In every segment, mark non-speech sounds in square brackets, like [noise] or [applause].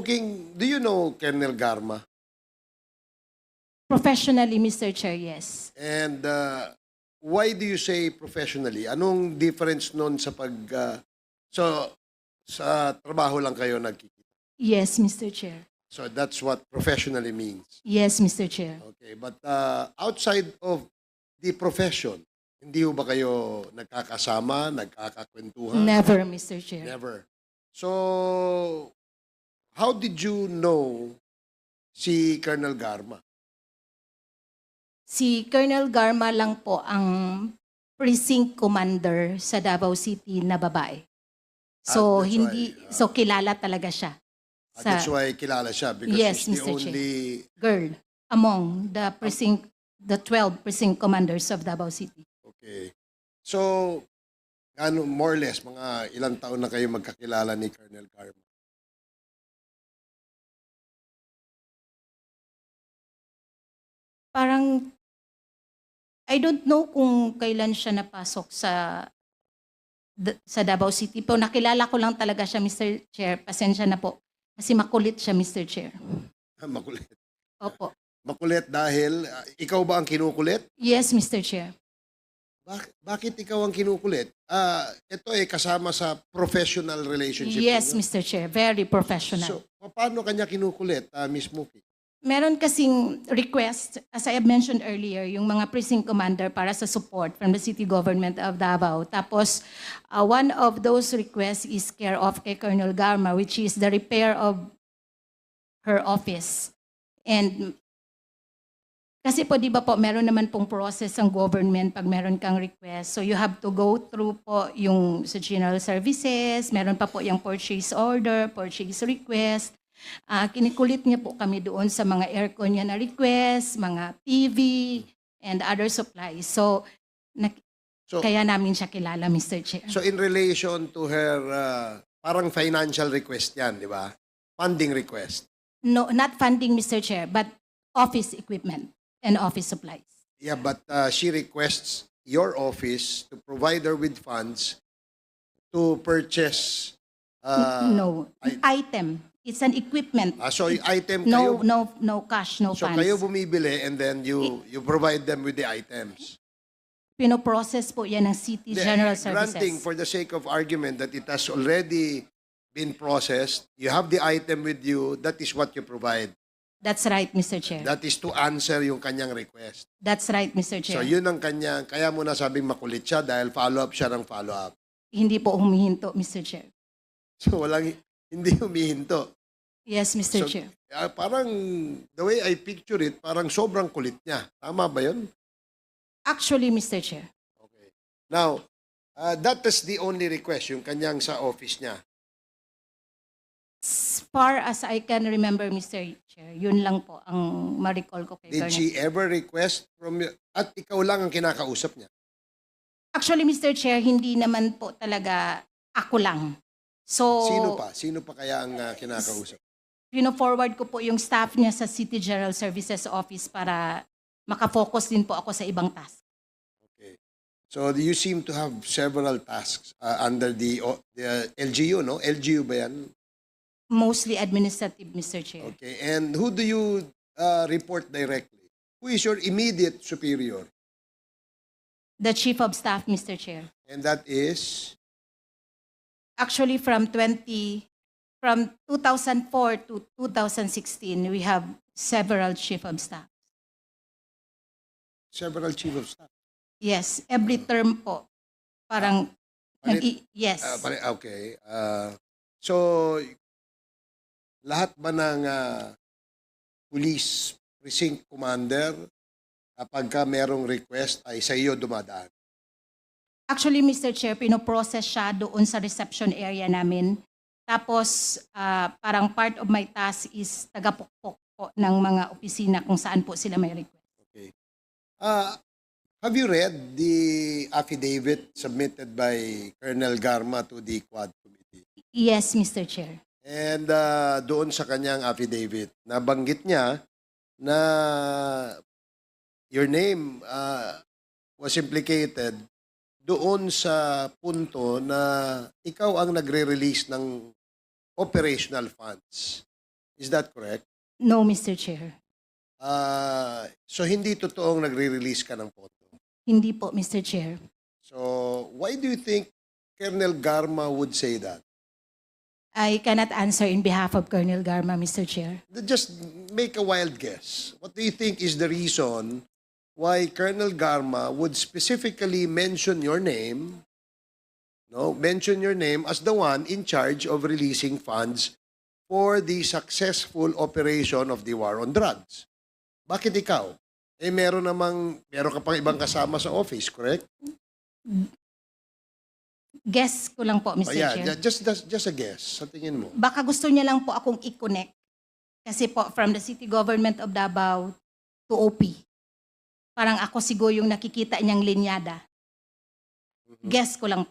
Smoking, do you know Colonel Garma? Professionally, Mr. Chair, yes. And uh, why do you say professionally? Anong difference nun sa pag... uh, so, sa trabaho lang kayo nagkikita. Yes, Mr. Chair. So that's what professionally means. Yes, Mr. Chair. Okay, but uh, outside of the profession, hindi ho ba kayo nagkakasama, nagkakakwentuhan? Never, Mr. Chair. Never. So, how did you know si Colonel Garma? Si Colonel Garma lang po ang precinct commander sa Davao City na babae. Ah, So, that's hindi, why, ah. so kilala talaga siya. Ah, Sa that's why kilala siya because Yes, she's the Mr. Only girl among the precinct, the 12 precinct commanders of Davao City. Okay. So, ano, more or less, mga ilang taon na kayo magkakilala ni Colonel Garma? Parang, I don't know kung kailan siya napasok sa sa Davao City. Po, nakilala ko lang talaga siya, Mr. Chair. Pasensya na po. Kasi makulit siya, Mr. Chair. Makulit. Opo. Makulit dahil, ah, ikaw ba ang kinukulit? Yes, Mr. Chair. Bak- bakit ikaw ang kinukulit? Ah, ito eh kasama sa professional relationship. Yes, ninyo. Mr. Chair. Very professional. So, paano kanya kinukulit, ah, Miss Muki? Meron kasing request, as I have mentioned earlier, yung mga precinct commander para sa support from the city government of Davao. Tapos, uh, one of those requests is care of kay Colonel Garma, which is the repair of her office. And kasi po, di ba po, meron naman pong process ang government pag meron kang request. So you have to go through po yung sa general services, meron pa po yung purchase order, purchase request. Ah, kinikulit niya po kami doon sa mga aircon niya na request, mga TV, and other supplies. So, nak- So, kaya namin siya kilala, Mr. Chair. so in relation to her, ah, parang financial request yan, di ba? Funding request. No, not funding, Mr. Chair, but office equipment and office supplies. Yeah, but uh, she requests your office to provide her with funds to purchase uh, no, I- item. It's an equipment. ah, so yung item no, kayo no, no cash, no so funds. kayo bumibili and then you you provide them with the items. Pinoprocess po yan ng City Hindi, General Granting Services. for the sake of argument that it has already been processed, you have the item with you, that is what you provide. That's right, Mr. Chair. That is to answer yung kanyang request. That's right, Mr. So Chair. yun ang kanyang, kaya mo na sabing makulit siya dahil follow-up siya ng follow-up. Hindi po humihinto, Mr. Chair. So walang, hindi humihinto. Yes, Mr. So, Chair. Ah, parang, the way I picture it, parang sobrang kulit niya. Tama ba yun? Actually, Mr. Chair, Okay. Now, uh, that is the only request, yung kanyang sa office niya. as far as I can remember, Mr. Chair, yun lang po ang ma-recall ko kay Did Colonel. she ever request from you? At ikaw lang ang kinakausap niya. Actually, Mr. Chair, hindi naman po talaga ako lang. So, Sino pa? Sino pa kaya ang uh, kinakausap? pino-forward ko po yung staff niya sa City General Services Office para makafocus din po ako sa ibang task. Okay. So you seem to have several tasks uh, under the, o- the LGU, no? LGU ba yan? Mostly administrative, Mr. Chair. Okay. And who do you uh, report directly? Who is your immediate superior? The Chief of Staff, Mr. Chair. And that is? Actually, from 20, from 2004 to 2016, we have several Chief of Staff. Several chief of staff. Yes, every term po. Parang, Palit- nag- yes. Ah, pare- okay. Ah, so, lahat ba ng ah, police precinct commander kapag ka merong request ay sa iyo dumadaan? Actually, Mr. Chair, pinoprocess siya doon sa reception area namin. Tapos, ah, parang part of my task is tagapukpok po ng mga opisina kung saan po sila may request. Okay. Ah, have you read the affidavit submitted by Colonel Garma to the Quad Committee? Yes, Mr. Chair. And ah, doon sa kanyang affidavit, nabanggit niya na your name ah, was implicated doon sa punto na ikaw ang nagre-release ng operational funds. Is that correct? No, Mr. Chair. Ah, so hindi totoong nagre-release ka ng photo. Hindi po, Mr. Chair. So why do you think Colonel Garma would say that? I cannot answer in behalf of Colonel Garma, Mr. Chair. Just make a wild guess. What do you think is the reason why Colonel Garma would specifically mention your name, no, mention your name as the one in charge of releasing funds for the successful operation of the war on drugs? Bakit ikaw? Eh meron namang meron ka pang ibang kasama sa office, correct? Guess ko lang po, Mr. Oh, yeah, Chair. ju- just, just just a guess. Sa tingin mo. Baka gusto niya lang po akong i-connect. Kasi po, from the city government of Davao to OP. Parang ako siguro yung nakikita niyang linyada. Mhm. Guess ko lang.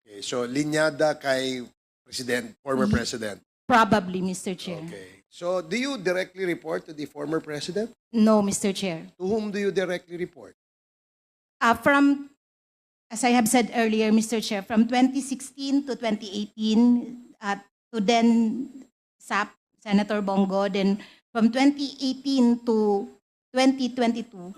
Okay, so linyada kay president, former Ye- president. Probably, Mr. Chair. Okay. So, do you directly report to the former president? No, Mr. Chair. To whom do you directly report? Uh, from, as I have said earlier, Mr. Chair, from 2016 to 2018, uh, to then SAP, Senator Bongo, then from 2018 to 2022,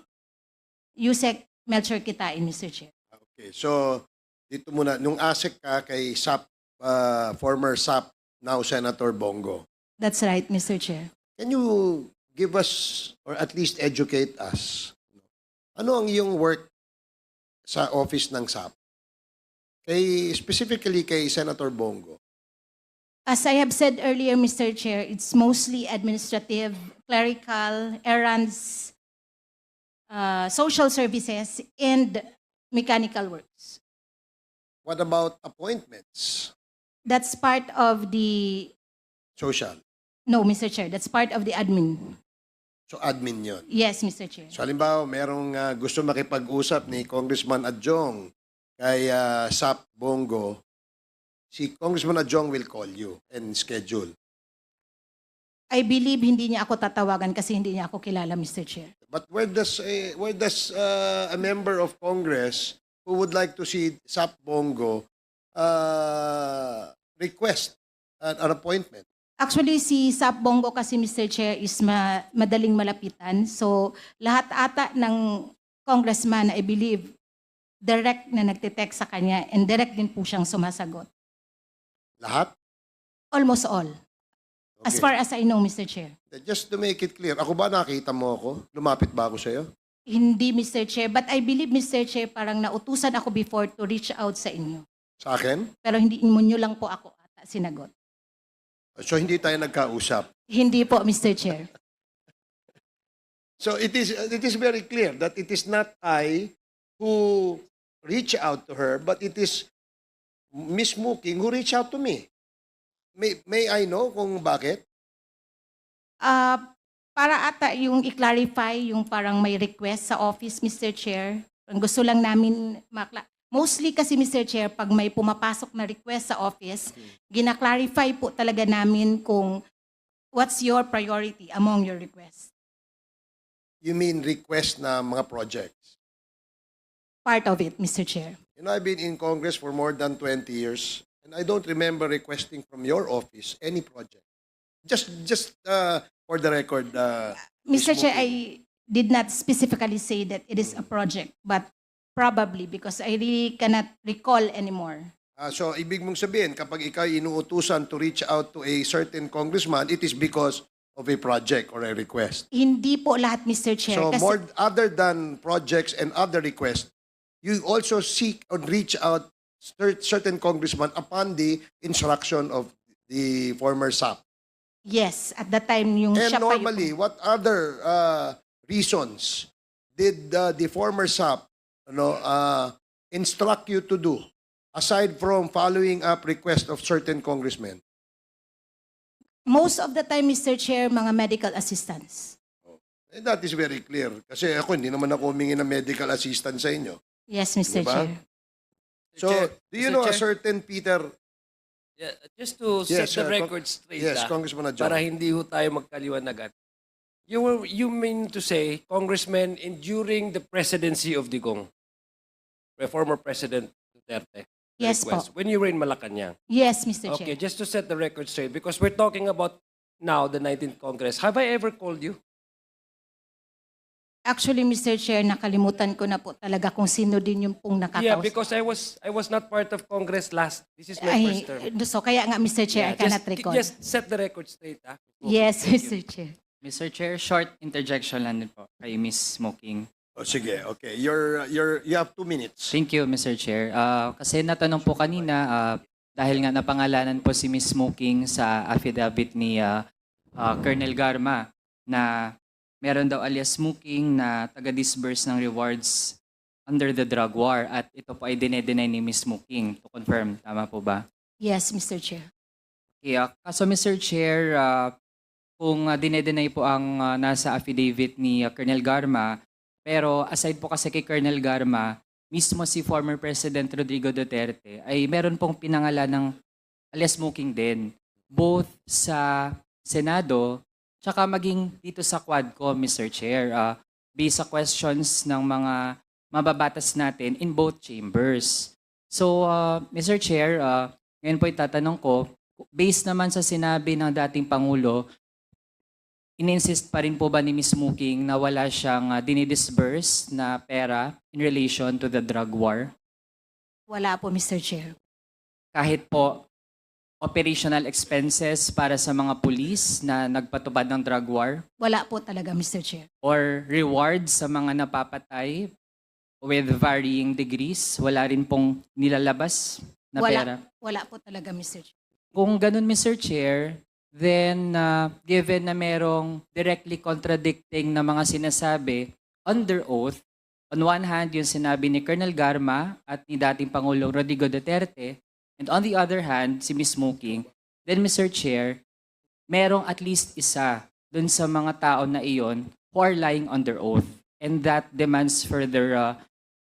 Yusek Melchor Kitain, Mr. Chair. Okay, so dito muna, nung ASEC ka kay SAP, uh, former SAP, now Senator Bongo, That's right, Mr. Chair. can you give us, or at least educate us, ano ang iyong work sa office ng SAP? Kay, specifically kay Senator Bongo. As I have said earlier, Mr. Chair, it's mostly administrative, clerical, errands, uh, social services, and mechanical works. What about appointments? That's part of the, Social. no, Mr. Chair, that's part of the admin. So admin yon. Yes, Mr. Chair. So halimbawa, merong ah, gusto makipag-usap ni Congressman Adjong kay ah, SAP Bongo, si Congressman Adjong will call you and schedule. I believe hindi niya ako tatawagan kasi hindi niya ako kilala, Mr. Chair. But where does a, where does ah, a member of Congress who would like to see SAP Bongo ah, request an, an appointment? Actually, si Sap Bongo kasi, Mr. Chair, is ma- madaling malapitan. So, lahat ata ng congressman, I believe, direct na nagtitext sa kanya and direct din po siyang sumasagot. Lahat? Almost all. As Okay. far as I know, Mr. Chair. Just to make it clear, ako ba nakita mo ako? Lumapit ba ako sa'yo? Hindi, Mr. Chair. But I believe, Mr. Chair, parang nautusan ako before to reach out sa inyo. Sa akin? Pero hindi mo nyo lang po ako ata sinagot. So hindi tayo nagkausap. Hindi po, Mr. Chair. [laughs] So it is it is very clear that it is not I who reach out to her, but it is Miss Mooking who reach out to me. May, may I know kung bakit? Ah, para ata yung i-clarify yung parang may request sa office, Mr. Chair. Ang gusto lang namin makla- Mostly kasi, Mr. Chair, pag may pumapasok na request sa office, gina-clarify po talaga namin kung what's your priority among your requests. You mean request na mga projects? Part of it, Mr. Chair. You know, I've been in Congress for more than 20 years, and I don't remember requesting from your office any project. Just, just uh, for the record, uh, Mr. Chair. I did not specifically say that it is a project, but probably because I really cannot recall anymore. uh, so ibig mong sabihin, kapag ikaw inuutusan to reach out to a certain congressman, it is because of a project or a request. Hindi po lahat, Mr. Chair. So kasi- more other than projects and other requests, you also seek or reach out certain congressman upon the instruction of the former SAP. Yes, at that time yung And siya pa yung- normally, what other uh, reasons did uh, the former SAP ano, uh, instruct you to do aside from following up request of certain congressmen? most of the time, Mr. Chair, mga medical assistants. And that is very clear. Kasi ako, hindi naman ako humingi ng medical assistance sa inyo. Yes, Mr. Diba? Chair. So, Chair, do you Mr. know a Chair? certain Peter? Yeah, just to Yes, set uh, the Con- record straight, Yes, ah, Congressman Adjong. para hindi ho tayo magkaliwanagan. You were, you mean to say, Congressman, in during the presidency of Digong, former President Duterte, Yes po. request, when you were in Malacanang. Yes, Mr. Okay, Chair. just to set the record straight, because we're talking about now, the 19th Congress, have I ever called you? Actually, Mr. Chair, nakalimutan ko na po talaga kung sino din yung pong Yeah, nakakausap. because I was I was not part of Congress last. This is my Ay, first term. so kaya nga, Mr. Chair, I Yeah, cannot just, recall. Just set the record straight, ah. yes, Thank you. Mr. Chair. Mr. Chair, short interjection lang din po kay Miss Smoking. O sige, okay. You're, you're, you have two minutes. Thank you, Mr. Chair. Ah, kasi natanong po kanina, ah, dahil nga napangalanan po si Miss Smoking sa affidavit ni ah, ah, Colonel Garma na meron daw alias Smoking na taga-disburse ng rewards under the drug war at ito po ay dinedenay ni Miss Smoking to confirm. Tama po ba? Yes, Mr. Chair. Kaya, kaso Mr. Chair, ah, kung uh, dinedenay po ang ah, nasa affidavit ni ah, Colonel Garma, pero aside po kasi kay Colonel Garma, mismo si former President Rodrigo Duterte ay meron pong pinangalan ng alias smoking din. Both sa Senado, tsaka maging dito sa Quadcom, Mr. Chair, ah, based sa questions ng mga mababatas natin in both chambers. So, ah, Mr. Chair, ah, ngayon po itatanong ko, based naman sa sinabi ng dating Pangulo, ininsist pa rin po ba ni Ms. Muking na wala siyang uh, dinidisburse na pera in relation to the drug war? Wala po, Mr. Chair. Kahit po operational expenses para sa mga pulis na nagpatubad ng drug war? Wala po talaga, Mr. Chair. Or rewards sa mga napapatay with varying degrees? Wala rin pong nilalabas na Wala. pera? Wala po talaga, Mr. Chair. Kung ganun, Mr. Chair, then uh, given na merong directly contradicting na mga sinasabi under oath, on one hand, yung sinabi ni Colonel Garma at ni dating Pangulong Rodrigo Duterte, and on the other hand, si Ms. Smoking, then Mr. Chair, merong at least isa dun sa mga tao na iyon who are lying under oath. And that demands further uh,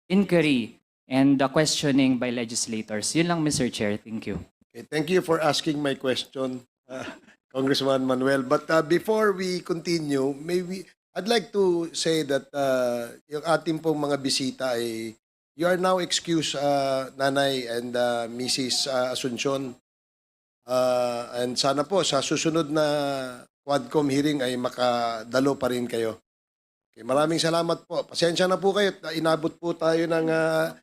inquiry and uh, questioning by legislators. Yun lang, Mr. Chair. Thank you. Okay, thank you for asking my question, uh, Congressman Manuel. But uh, before we continue, maybe I'd like to say that uh, yung ating pong mga bisita ay you are now excused, uh, Nanay and uh, Mrs. uh, Asuncion. Uh, and sana po sa susunod na Quadcom hearing ay makadalo pa rin kayo. Okay, maraming salamat po. Pasensya na po kayo. Inabot po tayo ng... uh,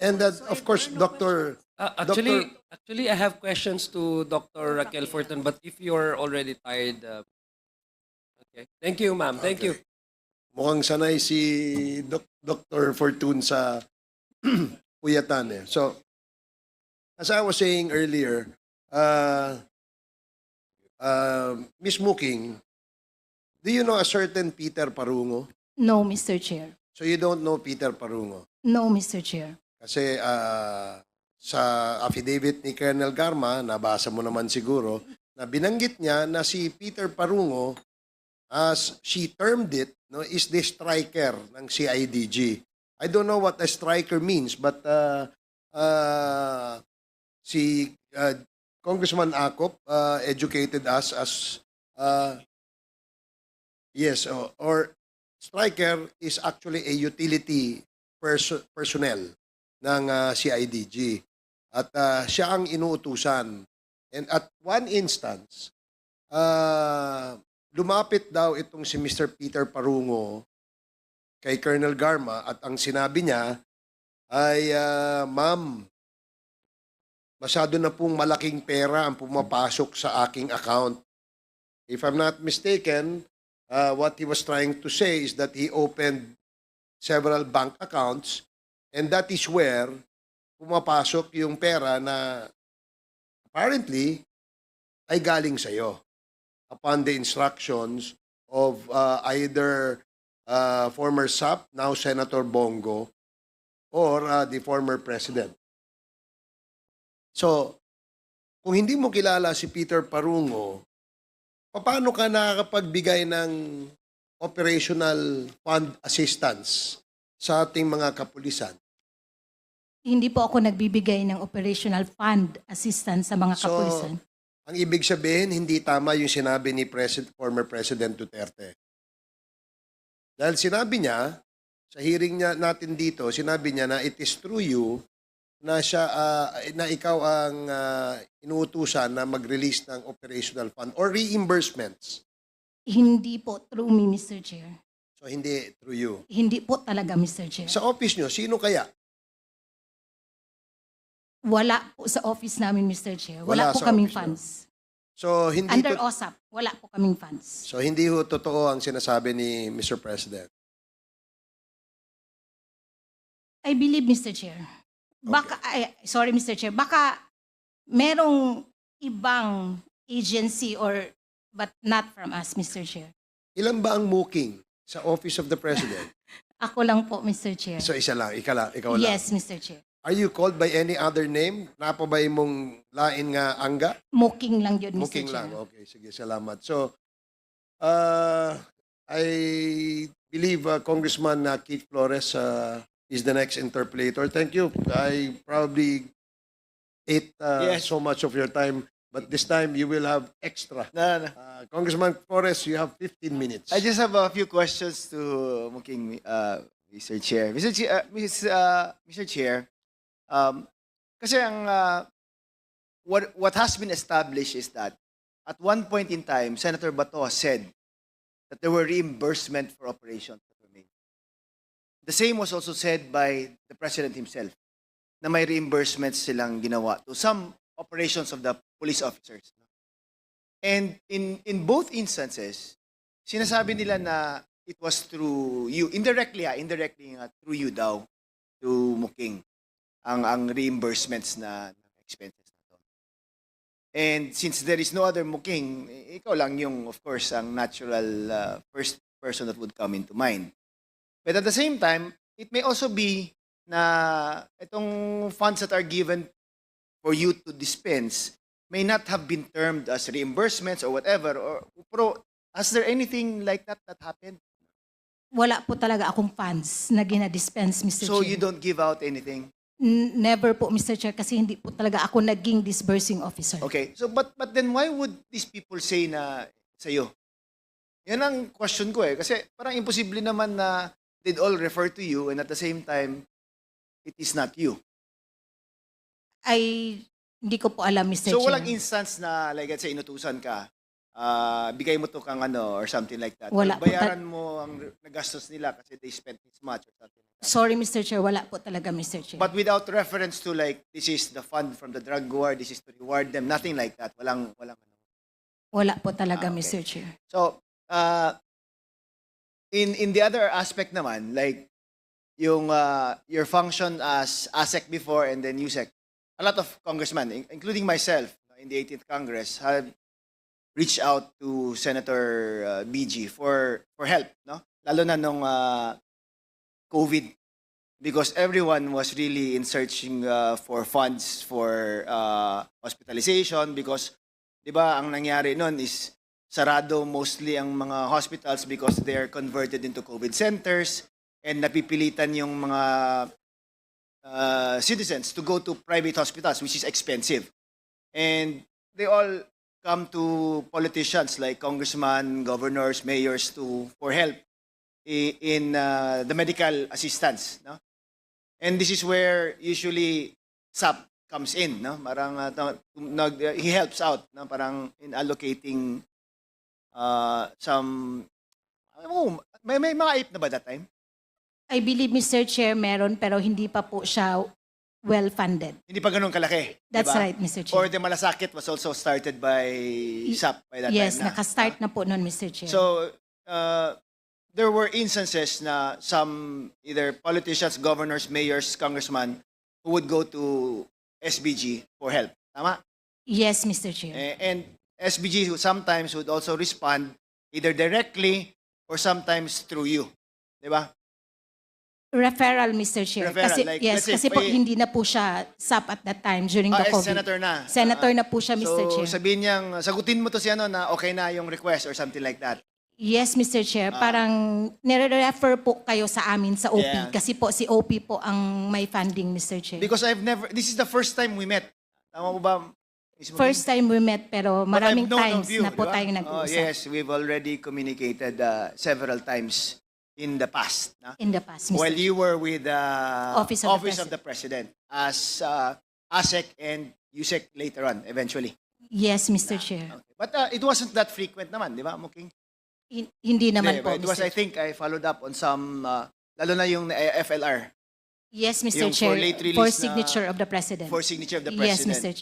and uh, of course, Dr. Uh, actually, actually, I have questions to Dr. Raquel Fortin, but if you're already tired, uh, okay. Thank you, ma'am. Thank you. Mukhang sanay si Doc, Dr. Fortune sa [clears throat] puyatan eh. So, as I was saying earlier, uh, uh, Miss Muking, do you know a certain Peter Parungo? No, Mr. Chair. So you don't know Peter Parungo? No, Mr. Chair. Kasi uh, sa affidavit ni Colonel Garma, nabasa mo naman siguro, na binanggit niya na si Peter Parungo, as she termed it, no, is the striker ng CIDG. I don't know what a striker means, but uh, uh, si uh, Congressman Acop uh, educated us as uh, yes, or, or striker is actually a utility perso- personnel ng uh, CIDG. At uh, siya ang inuutusan. And at one instance, uh, lumapit daw itong si Mr. Peter Parungo kay Colonel Garma at ang sinabi niya ay, uh, Ma'am, masyado na pong malaking pera ang pumapasok sa aking account. If I'm not mistaken, uh, what he was trying to say is that he opened several bank accounts and that is where pumapasok yung pera na apparently ay galing sa'yo upon the instructions of uh, either uh, former SAP, now Senator Bongo, or uh, the former president. So, kung hindi mo kilala si Peter Parungo, paano ka nakakapagbigay ng operational fund assistance sa ating mga kapulisan? Hindi po ako nagbibigay ng operational fund assistance sa mga So, kapulisan. Ang ibig sabihin, hindi tama yung sinabi ni President, former President Duterte. Dahil sinabi niya, sa hearing niya natin dito, sinabi niya na it is through you na siya ah, na ikaw ang ah, inuutusan na mag-release ng operational fund or reimbursements. Hindi po through me, Mr. Chair. So hindi through you. Hindi po talaga, Mr. Chair. Sa office nyo, sino kaya? Wala po sa office namin, Mr. Chair. Wala Wala, po sa kaming office funds. So hindi Under to- OSAP, wala po kaming funds. So hindi ho totoo ang sinasabi ni Mr. President. I believe, Mr. Chair. Baka, ay, sorry, Mr. Chair, baka merong ibang agency or but not from us, Mr. Chair. Ilan ba ang mooking sa Office of the President? [laughs] Ako lang po, Mr. Chair. so isa lang, ikaw lang, ikaw lang. yes, Mr. Chair. Are you called by any other name? Napa ba mong lain nga angga? Mooking lang yun, Mr. Mooking Chair. lang. Okay, sige, salamat. So, uh, I believe uh, Congressman uh, Keith Flores uh, is the next interpolator. Thank you. I probably ate uh, Yes. so much of your time, but this time you will have extra. No, no. Uh, Congressman Flores, you have 15 minutes. I just have a few questions to Muking, uh, Mr. Chair. Mr. Chair, uh, Mrs., uh, Mr. Chair, um, kasi ang, uh, what, what has been established is that at one point in time, Senator Bato said that there were reimbursement for operations that were made. The same was also said by the President himself, na may reimbursements silang ginawa to some operations of the police officers. And in, in both instances, sinasabi nila na it was through you, indirectly ha, indirectly nga, through you daw, to Muking, ang, ang reimbursements na, na expenses na to. And since there is no other Muking, ikaw lang yung, of course, ang natural uh, first person that would come into mind. But at the same time, it may also be na itong funds that are given for you to dispense may not have been termed as reimbursements or whatever. Or, pero has there anything like that that happened? Wala po talaga akong funds na ginadispense, Mr. So Chair. you don't give out anything? Never po, Mr. Chair, kasi hindi po talaga ako naging disbursing officer. Okay. So but but then why would these people say na sa'yo? Yan ang question ko eh. Kasi parang imposible naman na they'd all refer to you and at the same time, it is not you. Ay, hindi ko po alam, Mr. So Chair. walang instance na like let's say inutusan ka, ah, bigay mo to kang ano or something like that. Wala Or po. bayaran mo ang nagastos nila kasi they spent this much or something like that. Sorry, Mr. Chair, wala po talaga, Mr. Chair. But without reference to like this is the fund from the drug war, this is to reward them, nothing like that. Walang walang ano. wala po talaga, Ah, okay. Mr. Chair. So, uh, in in the other aspect naman, like yung uh, your function as ASEC before and then USEC, a lot of congressmen, in- including myself in the 18th Congress, have reached out to Senator uh, BG for for help, no? Lalo na nung uh, COVID because everyone was really in searching uh, for funds for uh, hospitalization because 'di ba ang nangyari noon is sarado mostly ang mga hospitals because they're converted into COVID centers and napipilitan yung mga uh, citizens to go to private hospitals which is expensive. And they all come to politicians like congressmen, governors, mayors to for help in uh, the medical assistance, no? And this is where usually SAP comes in, no? Parang uh, nag, uh, he helps out, no? Parang in allocating uh, some oh, may may mga ape na ba that time? I believe, Mr. Chair, meron pero hindi pa po siya well-funded. Hindi pa ganun kalaki. That's diba? right, Mr. Chair. Or the malasakit was also started by SAP by that yes, time na. nakastart na po noon, Mr. Chair. So, uh, there were instances na some either politicians, governors, mayors, congressmen who would go to SBG for help. Tama? yes, Mr. Chair. Eh, And SBG sometimes would also respond either directly or sometimes through you. Di ba? Referral, Mr. Chair. Referral, kasi, like, yes, let's say, kasi po may- hindi na po siya SAP at that time during Ah, the eh, COVID. senator na. Senator Ah, na po siya, Mr. so, Chair. sabihin niyang, sagutin mo to si ano na okay na yung request or something like that. Yes, Mr. Chair. Ah. Parang nire-refer po kayo sa amin sa OP Yeah. kasi po si OP po ang may funding, Mr. Chair. Because I've never, this is the first time we met. Tama mo ba? Miss? First time we met pero But maraming times you, na po di ba? tayong Oh, nag-uusap. yes, we've already communicated uh, several times in the past. Na? in the past, Mr. While you were with the Office of the of the President as uh, ASEC and USEC later on, eventually. Yes, Mr. Chair. Okay. But uh, it wasn't that frequent naman, di ba, Muking? Hin- Hindi naman Hindi, po, but It was, Mr. I think, I followed up on some, uh, lalo na yung uh, FLR, Yes, Mr. yung for Chair, late release for na- signature of the President. for signature of the Yes, President. Mr. Chair.